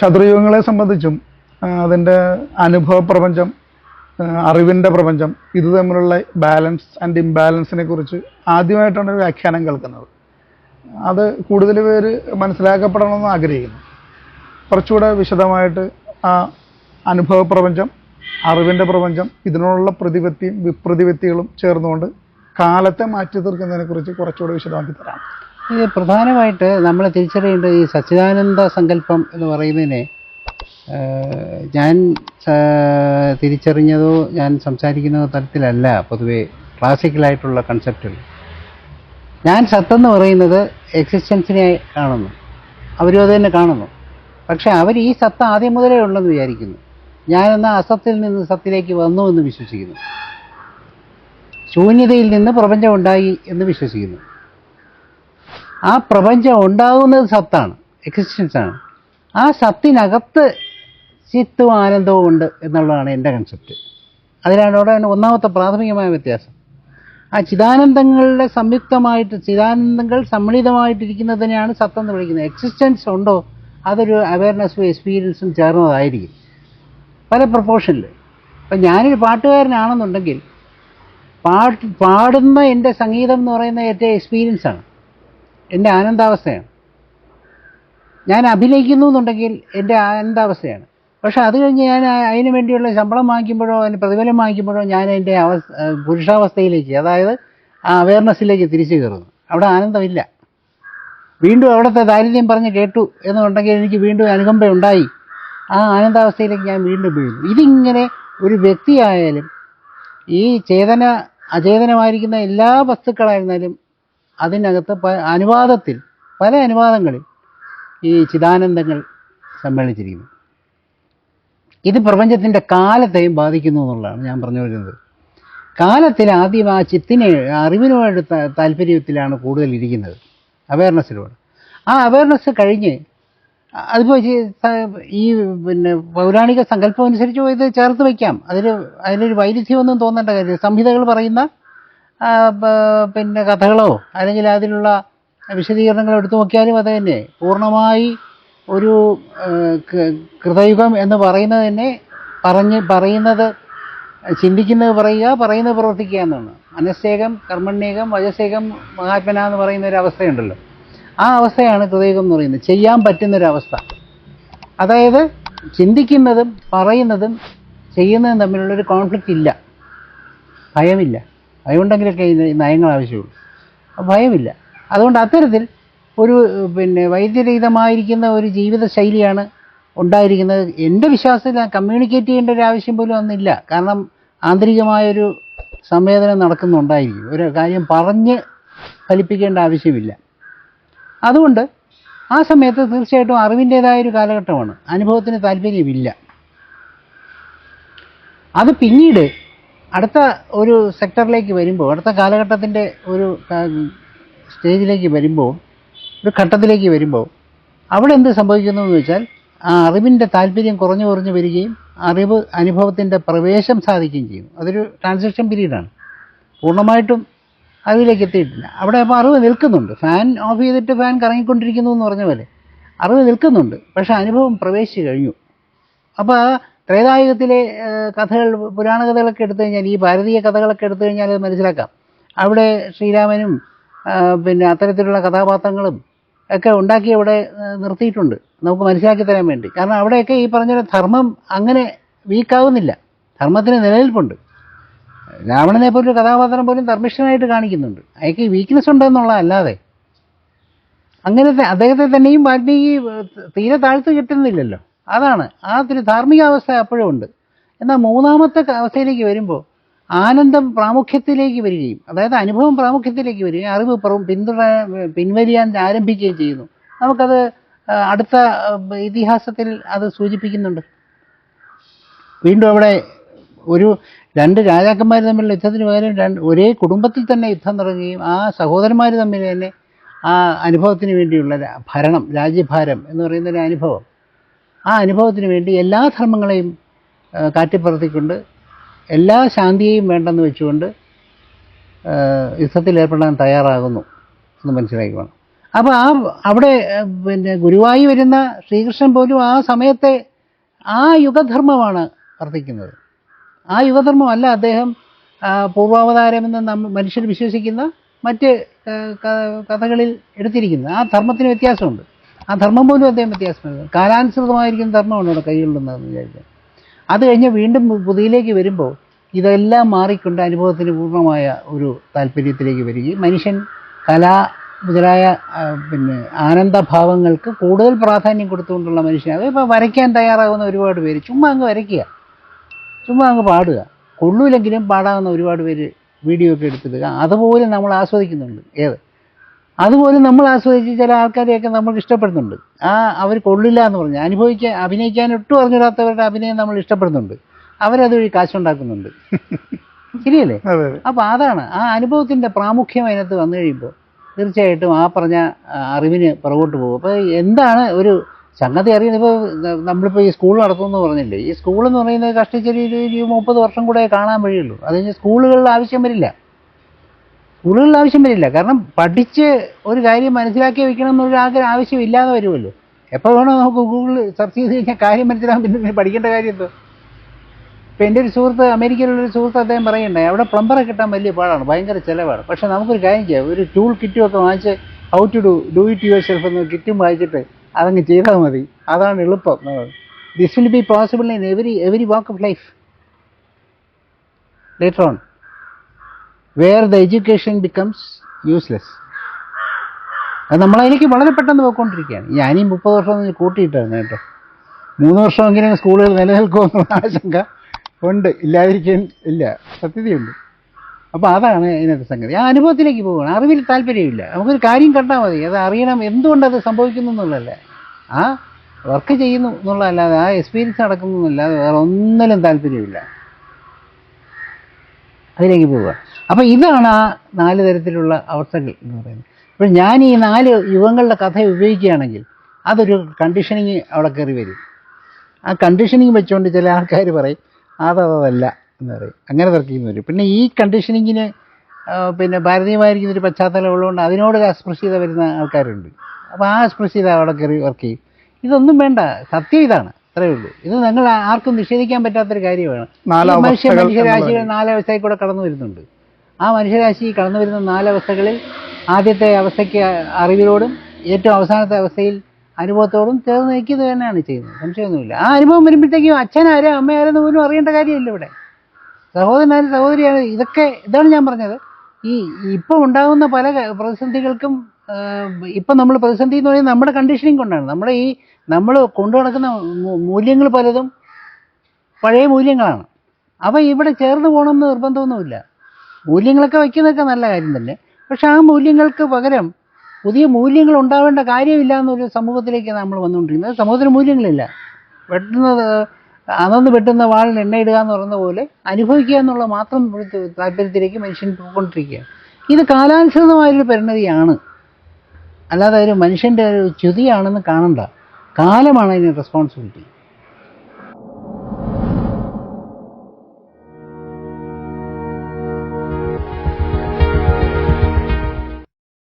ചതുർയുഗങ്ങളെ സംബന്ധിച്ചും അതിന്റെ അനുഭവ പ്രപഞ്ചം അറിവിന്റെ പ്രപഞ്ചം ഇത് തമ്മിലുള്ള ബാലൻസ് ആൻഡ് ഇംബാലൻസിനെ കുറിച്ച് ആദ്യമായിട്ടാണ് ഒരു വ്യാഖ്യാനം കേൾക്കുന്നത്. അത് കൂടുതൽ പേര് മനസ്സിലാക്കപ്പെടണമെന്ന് ആഗ്രഹിക്കുന്നു. കുറച്ചുകൂടെ വിശദമായിട്ട് ആ അനുഭവ പ്രപഞ്ചം അറിവിന്റെ പ്രപഞ്ചം ഇതിനോടുള്ള പ്രതിപത്തിയും വിപ്രതിപത്തികളും ചേർന്നുകൊണ്ട് കാലത്തെ മാറ്റി തീർക്കുന്നതിനെ കുറിച്ച് കുറച്ചുകൂടെ വിശദമാക്കി തരാം. ഇത് പ്രധാനമായിട്ട് നമ്മൾ തിരിച്ചറിയേണ്ടത് ഈ സച്ചിദാനന്ദ സങ്കല്പം എന്ന് പറയുന്നതിനെ ഞാൻ തിരിച്ചറിഞ്ഞതോ ഞാൻ സംസാരിക്കുന്ന തരത്തിലല്ല പൊതുവെ ക്ലാസിക്കലായിട്ടുള്ള കൺസെപ്റ്റുകൾ ഞാൻ സത്തെന്ന് പറയുന്നത് എക്സിസ്റ്റൻസിനെ കാണുന്നു. അവരും അത് തന്നെ കാണുന്നു. പക്ഷെ അവർ ഈ സത്ത ആദ്യം മുതലേ ഉണ്ടെന്ന് വിചാരിക്കുന്നു. ഞാനെന്ന അസത്തിൽ നിന്ന് സത്തിലേക്ക് വന്നു എന്ന് വിശ്വസിക്കുന്നു. ശൂന്യതയിൽ നിന്ന് പ്രപഞ്ചം ഉണ്ടായി എന്ന് വിശ്വസിക്കുന്നു. ആ പ്രപഞ്ചം ഉണ്ടാകുന്നത് സത്താണ്. എക്സിസ്റ്റൻസ് ആണ്. ആ സത്തിനകത്ത് ചിത്തും ആനന്ദവും ഉണ്ട് എന്നുള്ളതാണ് എന്റെ കൺസെപ്റ്റ് അതിനാണ് അവിടെ ഒന്നാമത്തെ പ്രാഥമികമായ വ്യത്യാസം. ആ ചിദാനന്ദങ്ങളുടെ സംയുക്തമായിട്ട് ചിദാനന്ദങ്ങൾ സമ്മിളിതമായിട്ടിരിക്കുന്നതിനെയാണ് സത്തം എന്ന് വിളിക്കുന്നത്. എക്സിസ്റ്റൻസ് ഉണ്ടോ? അതൊരു അവയർനെസ്സും എക്സ്പീരിയൻസും ചേർന്നതായിരിക്കും. പല പ്രൊപ്പോർഷനിൽ ഇപ്പം ഞാനൊരു പാട്ടുകാരനാണെന്നുണ്ടെങ്കിൽ പാട്ട് പാടുന്ന എന്റെ സംഗീതം എന്ന് പറയുന്ന ഏറ്റവും എക്സ്പീരിയൻസാണ് എന്റെ ആനന്ദാവസ്ഥയാണ്. ഞാൻ അഭിനയിക്കുന്നു എന്നുണ്ടെങ്കിൽ എന്റെ ആനന്ദാവസ്ഥയാണ്. പക്ഷെ അത് കഴിഞ്ഞ് ഞാൻ അതിനു വേണ്ടിയുള്ള ശമ്പളം വാങ്ങിക്കുമ്പോഴോ അതിന് പ്രതിഫലം വാങ്ങിക്കുമ്പോഴോ ഞാൻ എന്റെ അവസ്ഥ പുരുഷാവസ്ഥയിലേക്ക് അതായത് ആ അവയർനെസ്സിലേക്ക് തിരിച്ചു കയറുന്നു. അവിടെ ആനന്ദമില്ല. വീണ്ടും അവിടുത്തെ ദാരിദ്ര്യം പറഞ്ഞ് കേട്ടു എന്നുണ്ടെങ്കിൽ എനിക്ക് വീണ്ടും അനുകമ്പ ഉണ്ടായി. ആ ആനന്ദാവസ്ഥയിലേക്ക് ഞാൻ വീണ്ടും വീഴുന്നു. ഇതിങ്ങനെ ഒരു വ്യക്തിയായാലും ഈ ചേതന അചേതനമായിരിക്കുന്ന എല്ലാ വസ്തുക്കളായിരുന്നാലും അതിനകത്ത് അനുവാദത്തിൽ പല അനുവാദങ്ങളിൽ ഈ ചിദാനന്ദങ്ങൾ സമ്മേളിച്ചിരിക്കുന്നു. ഇത് പ്രപഞ്ചത്തിന്റെ കാലത്തെയും ബാധിക്കുന്നു എന്നുള്ളതാണ് ഞാൻ പറഞ്ഞു വരുന്നത്. കാലത്തിൽ ആദ്യം ആ ചിത്തിനെ അറിവിനോട് താല്പര്യത്തിലാണ് കൂടുതൽ ഇരിക്കുന്നത്. അവയർനെസ്സിലൂടെ ആ അവയർനെസ് കഴിഞ്ഞ് അതിപ്പോൾ ഈ പിന്നെ പൗരാണിക സങ്കല്പം അനുസരിച്ച് ഇത് ചേർത്ത് വയ്ക്കാം. അതിൽ അതിലൊരു വൈരുദ്ധ്യമൊന്നും തോന്നേണ്ട കാര്യം സംഹിതകൾ പറയുന്ന പിന്നെ കഥകളോ അല്ലെങ്കിൽ അതിലുള്ള വിശദീകരണങ്ങളോ എടുത്തു നോക്കിയാലും അത് തന്നെ. പൂർണമായി ഒരു കൃതയുഗം എന്ന് പറയുന്നത് തന്നെ പറഞ്ഞ് പറയുന്നത് ചിന്തിക്കുന്നത് പറയുക പറയുന്നത് പ്രവർത്തിക്കുക എന്നാണ്. മനസ്സേകം കർമ്മണ്യേകം വജസേകം മഹാത്മന എന്ന് പറയുന്ന ഒരു അവസ്ഥയുണ്ടല്ലോ. ആ അവസ്ഥയാണ് കൃതയുഗം എന്ന് പറയുന്നത്. ചെയ്യാൻ പറ്റുന്നൊരവസ്ഥ. അതായത് ചിന്തിക്കുന്നതും പറയുന്നതും ചെയ്യുന്നതും തമ്മിലുള്ളൊരു കോൺഫ്ലിക്റ്റ് ഇല്ല. ഭയമില്ല. ഭയമുണ്ടെങ്കിലൊക്കെ ഈ നയങ്ങൾ ആവശ്യമുള്ളൂ. ഭയമില്ല. അതുകൊണ്ട് അത്തരത്തിൽ ഒരു പിന്നെ വൈദ്യരഹിതമായിരിക്കുന്ന ഒരു ജീവിത ശൈലിയാണ് ഉണ്ടായിരിക്കുന്നത്. എന്റെ വിശ്വാസത്തിൽ ഞാൻ കമ്മ്യൂണിക്കേറ്റ് ചെയ്യേണ്ട ഒരു ആവശ്യം പോലും അന്നില്ല. കാരണം ആന്തരികമായൊരു സംവേദനം നടക്കുന്നുണ്ടായിരിക്കും. ഒരു കാര്യം പറഞ്ഞ് ഫലിപ്പിക്കേണ്ട ആവശ്യമില്ല. അതുകൊണ്ട് ആ സമയത്ത് തീർച്ചയായിട്ടും അറിവിന്റേതായ ഒരു കാലഘട്ടമാണ്. അനുഭവത്തിന് താല്പര്യമില്ല. അത് പിന്നീട് അടുത്ത ഒരു സെക്ടറിലേക്ക് വരുമ്പോൾ അടുത്ത കാലഘട്ടത്തിന്റെ ഒരു സ്റ്റേജിലേക്ക് വരുമ്പോൾ ഒരു ഘട്ടത്തിലേക്ക് വരുമ്പോൾ അവിടെ എന്ത് സംഭവിക്കുന്നു എന്ന് വെച്ചാൽ ആ അറിവിന്റെ താല്പര്യം കുറഞ്ഞു കുറഞ്ഞു വരികയും അറിവ് അനുഭവത്തിന്റെ പ്രവേശം സാധിക്കുകയും ചെയ്യും. അതൊരു ട്രാൻസാക്ഷൻ പീരീഡാണ് പൂർണമായിട്ടും അറിവിലേക്ക് എത്തിയിട്ടില്ല. അവിടെ അപ്പോൾ അറിവ് നിൽക്കുന്നുണ്ട്. ഫാൻ ഓഫ് ചെയ്തിട്ട് ഫാൻ കറങ്ങിക്കൊണ്ടിരിക്കുന്നു എന്ന് പറഞ്ഞ പോലെ അറിവ് നിൽക്കുന്നുണ്ട്. പക്ഷേ അനുഭവം പ്രവേശിച്ചു കഴിഞ്ഞു. അപ്പോൾ ത്രേതായുഗത്തിലെ കഥകൾ പുരാണ കഥകളൊക്കെ എടുത്തു കഴിഞ്ഞാൽ ഈ ഭാരതീയ കഥകളൊക്കെ എടുത്തു കഴിഞ്ഞാൽ അത് മനസ്സിലാക്കാം. അവിടെ ശ്രീരാമനും പിന്നെ അത്തരത്തിലുള്ള കഥാപാത്രങ്ങളും ഒക്കെ ഉണ്ടാക്കി അവിടെ നിർത്തിയിട്ടുണ്ട്. നമുക്ക് മനസ്സിലാക്കി തരാൻ വേണ്ടി. കാരണം അവിടെയൊക്കെ ഈ പറഞ്ഞ ധർമ്മം അങ്ങനെ വീക്കാവുന്നില്ല. ധർമ്മത്തിന് നിലനിൽപ്പുണ്ട്. രാവണനെ പോലൊരു കഥാപാത്രം പോലും ധർമ്മിഷ്ഠനായിട്ട് കാണിക്കുന്നുണ്ട്. അയാൾക്ക് വീക്ക്നെസ് ഉണ്ടെന്നുള്ള അല്ലാതെ അങ്ങനെ അദ്ദേഹത്തെ തന്നെയും വാൽമീകി തീരെ താഴ്ത്തു കിട്ടുന്നില്ലല്ലോ അതാണ്. ആ ഒരു ധാർമ്മിക അവസ്ഥ അപ്പോഴും ഉണ്ട്. എന്നാൽ മൂന്നാമത്തെ അവസ്ഥയിലേക്ക് വരുമ്പോൾ ആനന്ദം പ്രാമുഖ്യത്തിലേക്ക് വരികയും അതായത് അനുഭവം പ്രാമുഖ്യത്തിലേക്ക് വരികയും അറിവ് പിന്തുടരാൻ പിന്തുട പിൻവലിയാൻ ആരംഭിക്കുകയും ചെയ്യുന്നു. നമുക്കത് അടുത്ത ഇതിഹാസത്തിൽ അത് സൂചിപ്പിക്കുന്നുണ്ട്. വീണ്ടും അവിടെ ഒരു രണ്ട് രാജാക്കന്മാർ തമ്മിലുള്ള യുദ്ധത്തിന് പകരം രണ്ട് ഒരേ കുടുംബത്തിൽ തന്നെ യുദ്ധം തുടങ്ങുകയും ആ സഹോദരന്മാർ തമ്മിൽ തന്നെ ആ അനുഭവത്തിന് വേണ്ടിയുള്ള ഭരണം രാജ്യഭാരം എന്ന് പറയുന്ന ഒരു അനുഭവം. ആ അനുഭവത്തിന് വേണ്ടി എല്ലാ ധർമ്മങ്ങളെയും കാറ്റിപ്പറത്തിക്കൊണ്ട് എല്ലാ ശാന്തിയെയും വേണ്ടെന്ന് വെച്ചുകൊണ്ട് യുദ്ധത്തിലേർപ്പെടാൻ തയ്യാറാകുന്നു എന്ന് മനസ്സിലാക്കി വേണം അപ്പോൾ ആ അവിടെ പിന്നെ ഗുരുവായി വരുന്ന ശ്രീകൃഷ്ണൻ പോലും ആ സമയത്തെ ആ യുഗധർമ്മമാണ് വർദ്ധിക്കുന്നത് ആ യുഗധർമ്മമല്ല അദ്ദേഹം പൂർവാവതാരമെന്ന് നമ്മ മനുഷ്യർ വിശ്വസിക്കുന്ന മറ്റ് കഥകളിൽ എടുത്തിരിക്കുന്നത്. ആ ധർമ്മത്തിന് വ്യത്യാസമുണ്ട്. ആ ധർമ്മം പോലും അദ്ദേഹം വ്യത്യാസമുണ്ട് കാലാനുസൃതമായിരിക്കുന്ന ധർമ്മമാണ് ഇവിടെ കൈകൊള്ളുന്നതെന്ന് വിചാരിച്ചത് അത് കഴിഞ്ഞ് വീണ്ടും പുതിയിലേക്ക് വരുമ്പോൾ ഇതെല്ലാം മാറിക്കൊണ്ട് അനുഭവത്തിന് പൂർണമായ ഒരു താല്പര്യത്തിലേക്ക് വരികയും മനുഷ്യൻ കലാ മുതലായ പിന്നെ ആനന്ദഭാവങ്ങൾക്ക് കൂടുതൽ പ്രാധാന്യം കൊടുത്തുകൊണ്ടുള്ള മനുഷ്യൻ അത് ഇപ്പോൾ വരയ്ക്കാൻ തയ്യാറാകുന്ന ഒരുപാട് പേര് ചുമ്മാ അങ്ങ് വരയ്ക്കുക. ചുമ്മാ അങ്ങ് പാടുക. കൊള്ളൂലെങ്കിലും പാടാവുന്ന ഒരുപാട് പേര് വീഡിയോ ഒക്കെ എടുത്തിടുക. അതുപോലെ നമ്മൾ ആസ്വദിക്കുന്നുണ്ട്. ഏത്? അതുപോലും നമ്മൾ ആസ്വദിച്ച് ചില ആൾക്കാരെയൊക്കെ നമുക്ക് ഇഷ്ടപ്പെടുന്നുണ്ട്. ആ അവർ കൊള്ളില്ല എന്ന് പറഞ്ഞു. അനുഭവിക്കാൻ അഭിനയിക്കാൻ ഒട്ടും അറിഞ്ഞിടാത്തവരുടെ അഭിനയം നമ്മൾ ഇഷ്ടപ്പെടുന്നുണ്ട്. അവരത് വഴി കാശുണ്ടാക്കുന്നുണ്ട്. ശരിയല്ലേ? അപ്പോൾ അതാണ്. ആ അനുഭവത്തിന്റെ പ്രാമുഖ്യം അതിനകത്ത് വന്നു കഴിയുമ്പോൾ തീർച്ചയായിട്ടും ആ പറഞ്ഞ അറിവിന് പുറകോട്ട് പോകും. അപ്പോൾ എന്താണ് ഒരു സംഗതി അറിയുന്നത്? ഇപ്പോൾ നമ്മളിപ്പോൾ ഈ സ്കൂൾ നടത്തുമെന്ന് പറഞ്ഞില്ലേ? ഈ സ്കൂൾ എന്ന് പറയുന്നത് കഷ്ടിച്ചൊരു ഒരു മുപ്പത് വർഷം കൂടെ കാണാൻ വഴിയുള്ളൂ. അത് കഴിഞ്ഞ് സ്കൂളുകളിൽ ആവശ്യം വരില്ല. സ്കൂളുകളിൽ ആവശ്യം വരില്ല. കാരണം പഠിച്ച് ഒരു കാര്യം മനസ്സിലാക്കി വെക്കണം എന്നൊരു ആഗ്രഹം ആവശ്യമില്ലാതെ വരുമല്ലോ. എപ്പോൾ വേണോ നമുക്ക് ഗൂഗിളിൽ സെർച്ച് ചെയ്ത് കഴിഞ്ഞാൽ കാര്യം മനസ്സിലാകാൻ പിന്നെ പഠിക്കേണ്ട കാര്യം എന്തോ ഇപ്പം എന്റെ ഒരു സുഹൃത്ത് അമേരിക്കയിലുള്ളൊരു സുഹൃത്ത് അദ്ദേഹം പറയണ്ടേ അവിടെ പ്ലംബറെ കിട്ടാൻ വലിയ പാടാണ് ഭയങ്കര ചിലവാണ്. പക്ഷേ നമുക്കൊരു കാര്യം ചെയ്യാം. ഒരു ടൂൾ കിറ്റും ഒക്കെ വാങ്ങിച്ച് how to do do it yourself എന്ന് കിറ്റും വായിച്ചിട്ട് അതങ്ങ് ചെയ്താൽ മതി. അതാണ് എളുപ്പം. This will be possible in every every walk of life later on where the education becomes useless അത് നമ്മളതിലേക്ക് വളരെ പെട്ടെന്ന് പോയിക്കൊണ്ടിരിക്കുകയാണ്. ഞാനീ മുപ്പത് വർഷം കൂട്ടിയിട്ടായിരുന്നു കേട്ടോ. മൂന്ന് വർഷമെങ്കിലും സ്കൂളുകൾ നിലനിൽക്കുമെന്നുള്ള ആശങ്ക ഉണ്ട്. ഇല്ലാതിരിക്കാൻ ഇല്ല. സത്യതയുണ്ട്. അപ്പോൾ അതാണ് ഇതിനകത്ത് സംഗതി. ആ അനുഭവത്തിലേക്ക് പോകണം അറിവിൽ താല്പര്യമില്ല. നമുക്കൊരു കാര്യം കണ്ടാൽ മതി. അത് അറിയണം. എന്തുകൊണ്ട് അത് സംഭവിക്കുന്നു എന്നുള്ളതല്ല. ആ വർക്ക് ചെയ്യുന്നു എന്നുള്ളതല്ലാതെ ആ എക്സ്പീരിയൻസ് നടക്കുന്നു എന്നല്ലാതെ വേറെ ഒന്നിലും താല്പര്യമില്ല. അതിലേക്ക് പോവുക. അപ്പോൾ ഇതാണ് ആ നാല് തരത്തിലുള്ള അവസ്ഥകൾ എന്ന് പറയുന്നത്. അപ്പോൾ ഞാൻ ഈ നാല് യുവങ്ങളുടെ കഥ ഉപയോഗിക്കുകയാണെങ്കിൽ അതൊരു കണ്ടീഷനിങ് അവിടെ കയറി വരും. ആ കണ്ടീഷനിങ് വെച്ചുകൊണ്ട് ചില ആൾക്കാർ പറയും അതതല്ല എന്ന് പറയും. അങ്ങനെ തർക്കിക്കുന്നു വരും പിന്നെ ഈ കണ്ടീഷനിങ്ങിന് പിന്നെ ഭാരതീയമായിരിക്കുന്ന ഒരു പശ്ചാത്തലം ഉള്ളതുകൊണ്ട് അതിനോട് അസ്പൃശ്യത വരുന്ന ആൾക്കാരുണ്ട്. അപ്പോൾ ആ അസ്പൃശ്യത അവിടെ കയറി വർക്ക് ചെയ്യും. ഇതൊന്നും വേണ്ട. സത്യം ഇതാണ്. അത്രയേ ഉള്ളൂ. ഇത് നിങ്ങൾ ആർക്കും നിഷേധിക്കാൻ പറ്റാത്തൊരു കാര്യമാണ്. മനുഷ്യ മനുഷ്യരാശികൾ. നാലവസ്ഥയിൽ കൂടെ കടന്നു വരുന്നുണ്ട്. ആ മനുഷ്യരാശി കടന്നു വരുന്ന നാലവസ്ഥകളിൽ ആദ്യത്തെ അവസ്ഥയ്ക്ക് അറിവിനോടും ഏറ്റവും അവസാനത്തെ അവസ്ഥയിൽ അനുഭവത്തോടും ചേർന്ന് നിൽക്കുന്നത് തന്നെയാണ് ചെയ്യുന്നത്. സംശയമൊന്നുമില്ല. ആ അനുഭവം വരുമ്പോഴത്തേക്കും അച്ഛനാരും അമ്മയാരെന്ന് പോലും അറിയേണ്ട കാര്യമില്ല ഇവിടെ. സഹോദരനാരും സഹോദരിയാണ്. ഇതൊക്കെ ഇതാണ് ഞാൻ പറഞ്ഞത്. ഈ ഇപ്പോൾ ഉണ്ടാകുന്ന പല പ്രതിസന്ധികൾക്കും ഇപ്പം നമ്മൾ പ്രതിസന്ധി എന്ന് പറയുന്നത് നമ്മുടെ കണ്ടീഷനിങ് കൊണ്ടാണ്. നമ്മുടെ ഈ നമ്മൾ കൊണ്ടു നടക്കുന്ന മൂല്യങ്ങൾ പലതും പഴയ മൂല്യങ്ങളാണ്. അവ ഇവിടെ ചേർന്ന് പോകണമെന്ന് നിർബന്ധമൊന്നുമില്ല. മൂല്യങ്ങളൊക്കെ വയ്ക്കുന്നതൊക്കെ നല്ല കാര്യം തന്നെ. പക്ഷെ ആ മൂല്യങ്ങൾക്ക് പകരം പുതിയ മൂല്യങ്ങൾ ഉണ്ടാവേണ്ട കാര്യമില്ല എന്നൊരു സമൂഹത്തിലേക്ക് നമ്മൾ വന്നുകൊണ്ടിരിക്കുന്നത്. സമൂഹത്തിന് മൂല്യങ്ങളില്ല. വെട്ടുന്നത് അതൊന്ന് വെട്ടുന്ന വാളിൽ എണ്ണയിടുക എന്ന് പറയുന്ന പോലെ അനുഭവിക്കുക എന്നുള്ള മാത്രം താല്പര്യത്തിലേക്ക് മനുഷ്യൻ പോയിക്കൊണ്ടിരിക്കുകയാണ് ഇത് കാലാനുസൃതമായൊരു പരിണതിയാണ്. അല്ലാതെ ഒരു മനുഷ്യന്റെ ഒരു ച്യുതിയാണെന്ന് കാണണ്ട. കാലമാണ് അതിന് റെസ്പോൺസിബിലിറ്റി